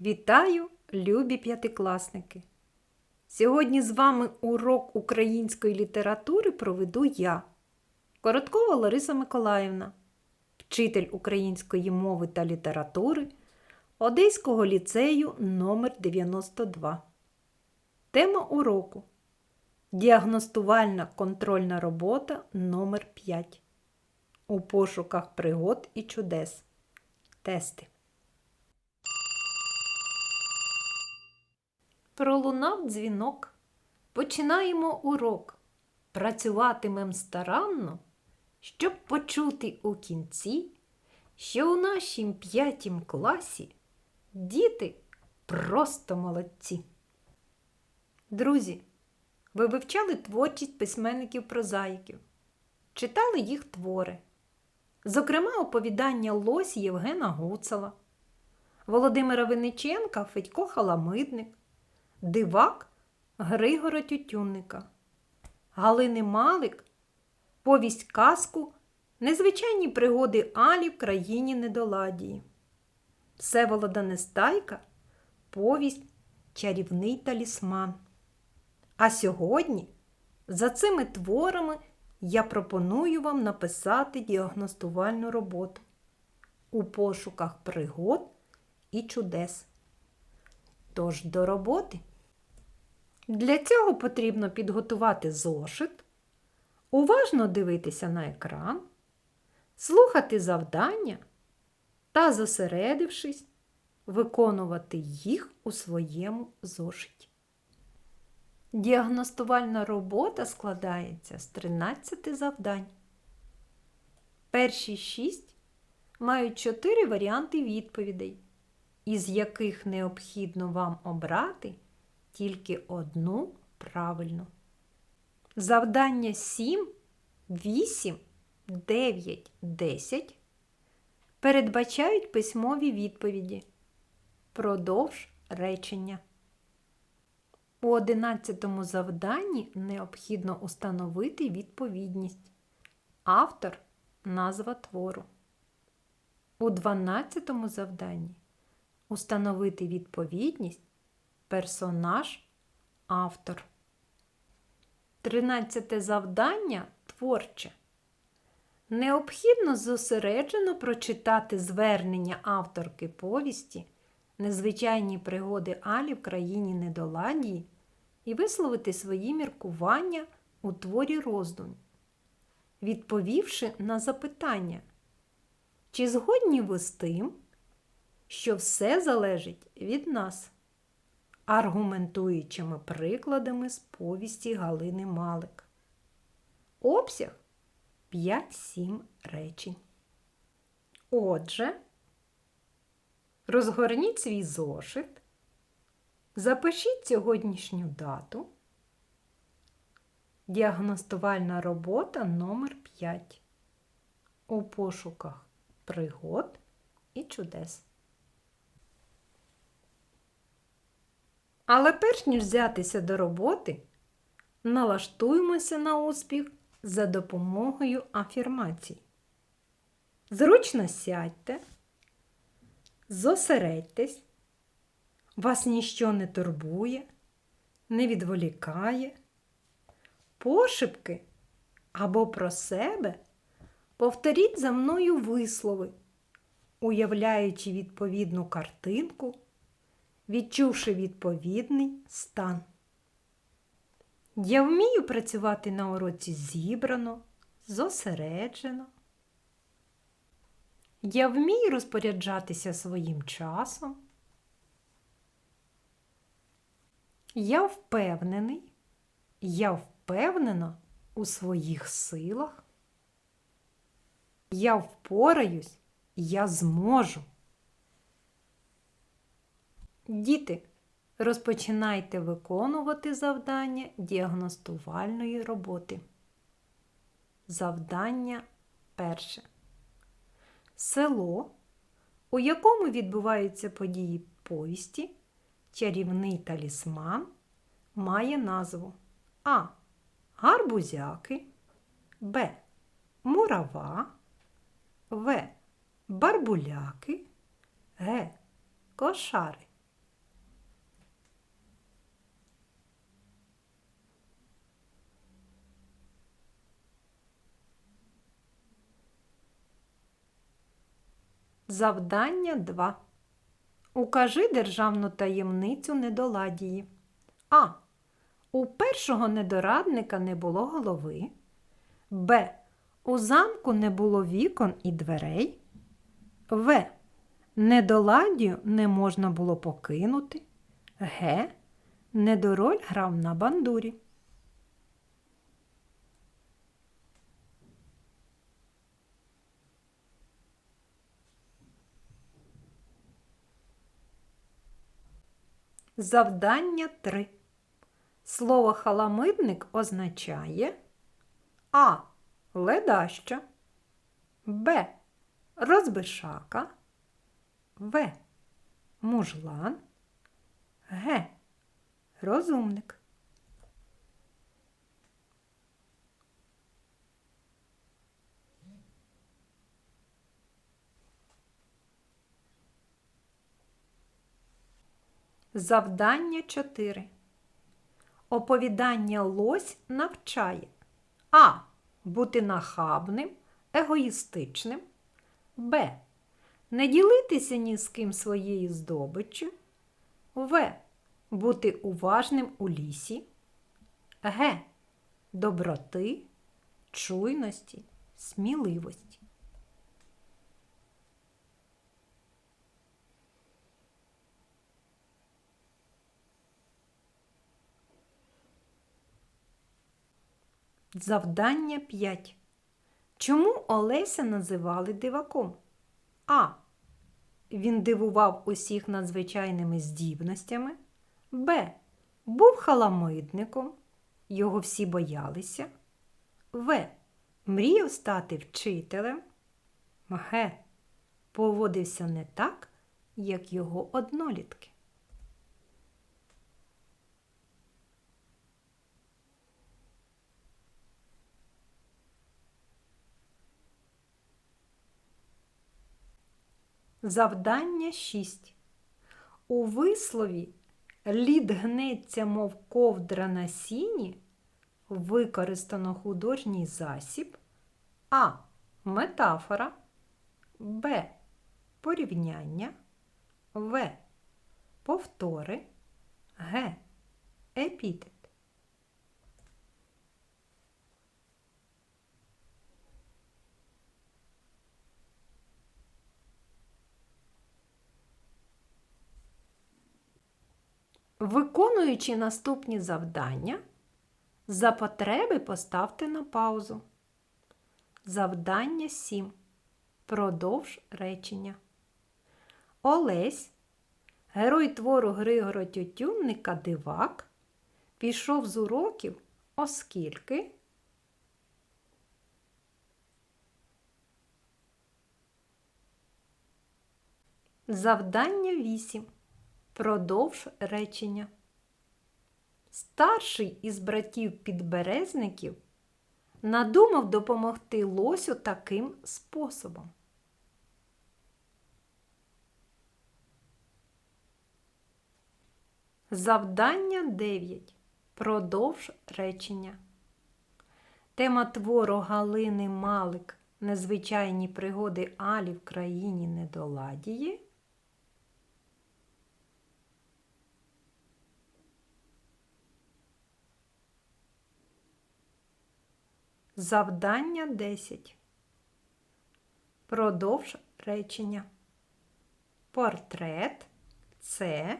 Вітаю, любі п'ятикласники! Сьогодні з вами урок української літератури проведу я, Короткова Лариса Миколаївна, вчитель української мови та літератури Одеського ліцею номер 92 Тема уроку Діагностувальна контрольна робота номер 5 У пошуках пригод і чудес. Тести. Пролунав дзвінок. Починаємо урок. Працюватимем старанно, щоб почути у кінці, що у нашім п'ятім класі діти просто молодці. Друзі, ви вивчали творчість письменників прозаїків, читали їх твори, зокрема, оповідання Лосі Євгена Гуцала, Володимира Винниченка Федько Халамидник. Дивак Григора Тютюнника, Галини Малик, повість казку, Незвичайні пригоди Алі в країні недоладії, Всеволода Нестайка, повість Чарівний талісман. А сьогодні за цими творами я пропоную вам написати діагностувальну роботу у пошуках пригод і чудес. Тож до роботи. Для цього потрібно підготувати зошит, уважно дивитися на екран, слухати завдання та, зосередившись, виконувати їх у своєму зошиті. Діагностувальна робота складається з 13 завдань. Перші 6 мають 4 варіанти відповідей із яких необхідно вам обрати тільки одну правильну. Завдання 7, 8, 9, 10 передбачають письмові відповіді. Продовж речення. У 11 завданні необхідно установити відповідність. Автор назва твору. У 12 завданні Установити відповідність персонаж автор. Тринадцяте завдання творче. Необхідно зосереджено прочитати звернення авторки повісті Незвичайні пригоди Алі в країні недоладії і висловити свої міркування у творі роздум, відповівши на запитання, чи згодні ви з тим, що все залежить від нас, аргументуючими прикладами з повісті Галини Малик. Обсяг 5-7 речень. Отже, розгорніть свій зошит, запишіть сьогоднішню дату. Діагностувальна робота номер 5 у пошуках пригод і чудес. Але перш ніж взятися до роботи, налаштуємося на успіх за допомогою афірмацій. Зручно сядьте, зосередьтесь, вас ніщо не турбує, не відволікає. Пошепки або про себе повторіть за мною вислови, уявляючи відповідну картинку відчувши відповідний стан. Я вмію працювати на уроці зібрано, зосереджено. Я вмію розпоряджатися своїм часом. Я впевнений, я впевнена у своїх силах. Я впораюсь, я зможу. Діти, розпочинайте виконувати завдання діагностувальної роботи. Завдання перше. Село, у якому відбуваються події повісті, чарівний талісман має назву А. Гарбузяки, Б. Мурава, В. Барбуляки, Г. Кошари. Завдання 2. Укажи державну таємницю недоладії. А. У першого недорадника не було голови. Б. У замку не було вікон і дверей. В. Недоладію не можна було покинути. Г. Недороль грав на бандурі. Завдання 3. Слово халамидник означає А. Ледаща, Б. Розбишака, В. Мужлан, Г. Розумник. Завдання 4. Оповідання лось навчає А. Бути нахабним, егоїстичним. Б. Не ділитися ні з ким своєю здобиччю. В. Бути уважним у лісі. Г. Доброти, чуйності, сміливості. Завдання 5. Чому Олеся називали диваком? А. Він дивував усіх надзвичайними здібностями. Б. Був халамидником. Його всі боялися. В. Мріяв стати вчителем. Г. Поводився не так, як його однолітки. Завдання 6. У вислові лід гнеться, мов ковдра на сіні, використано художній засіб А. Метафора, Б. Порівняння, В. Повтори, Г. Епітет. Виконуючи наступні завдання, за потреби поставте на паузу. Завдання 7. Продовж речення. Олесь, герой твору Григора Тютюнника Дивак, пішов з уроків, оскільки Завдання 8. Продовж речення. Старший із братів підберезників надумав допомогти лосю таким способом. Завдання 9. Продовж речення. Тема твору Галини Малик Незвичайні пригоди Алі в країні недоладії. Завдання 10. Продовж речення. Портрет це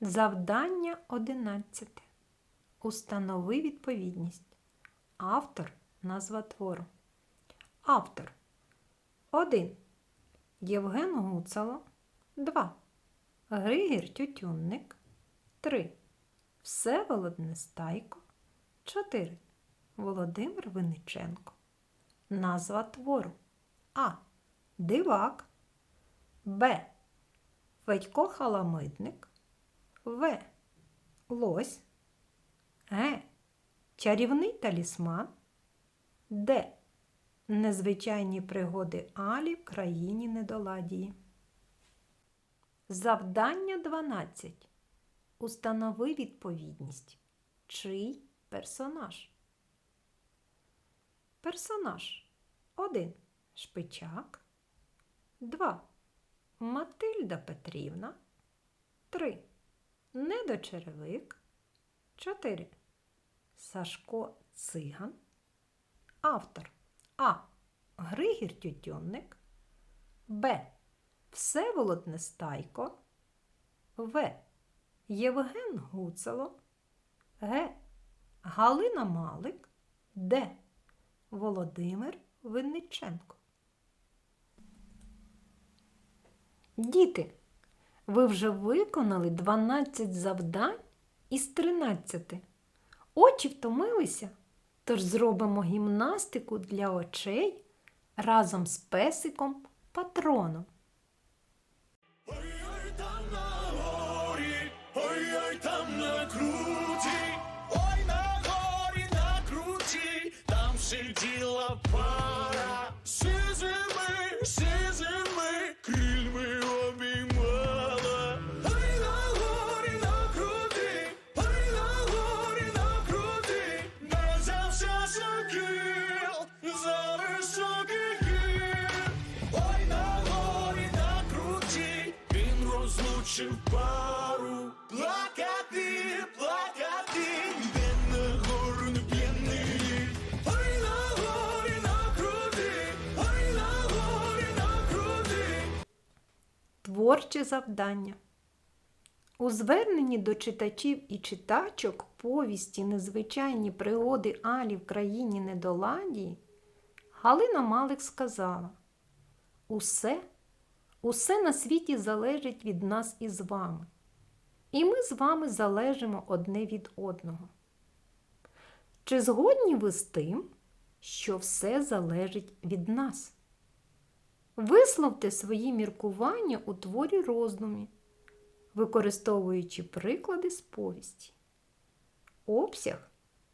Завдання 11. Установи відповідність. Автор назва твору. Автор 1. Євген Гуцало 2. Григір Тютюнник 3. Всеволод Нестайко 4. Володимир Винниченко. Назва твору А. Дивак Б. Федько Халамидник В. Лось Г. Чарівний талісман Д. Незвичайні пригоди Алі в країні недоладії. Завдання 12. Установи відповідність. Чий персонаж. Персонаж 1. Шпичак. 2. Матильда Петрівна. 3. Недочеревик. 4. Сашко Циган. Автор А. Григір Тютюнник. Б. Всеволод Нестайко. В. Євген Гуцело. Г. Галина Малик. Д. Володимир Винниченко. Діти, ви вже виконали 12 завдань із 13. Очі втомилися, тож зробимо гімнастику для очей разом з песиком патроном. Творче завдання. У зверненні до читачів і читачок повісті Незвичайні пригоди Алі в країні недоладії Галина Малик сказала Усе, усе на світі залежить від нас із вами. І ми з вами залежимо одне від одного. Чи згодні ви з тим, що все залежить від нас? Висловте свої міркування у творі роздумі, використовуючи приклади з повісті. Обсяг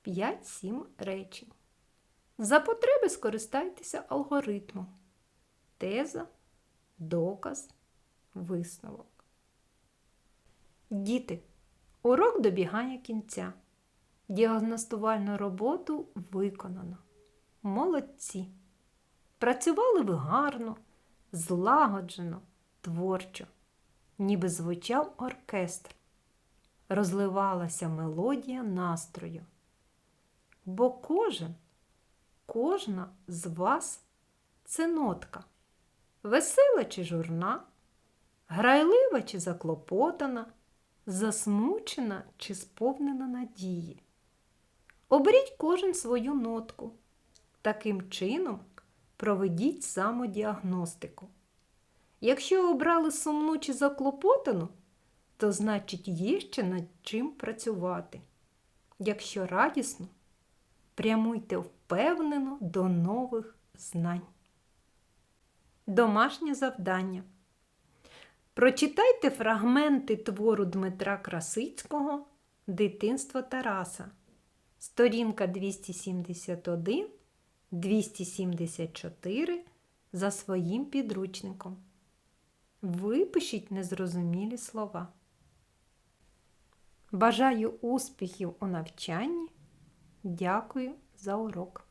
5-7 речень. За потреби скористайтеся алгоритмом. Теза, доказ, висновок. Діти, урок добігає кінця. Діагностувальну роботу виконано. Молодці! Працювали ви гарно, злагоджено, творчо, ніби звучав оркестр, розливалася мелодія настрою. Бо кожен, кожна з вас це нотка, весела чи журна, грайлива чи заклопотана, засмучена чи сповнена надії. Оберіть кожен свою нотку. Таким чином проведіть самодіагностику. Якщо обрали сумну чи заклопотану, то значить є ще над чим працювати. Якщо радісно, прямуйте впевнено до нових знань. Домашнє завдання. Прочитайте фрагменти твору Дмитра Красицького Дитинство Тараса. Сторінка 271, 274 за своїм підручником. Випишіть незрозумілі слова. Бажаю успіхів у навчанні. Дякую за урок.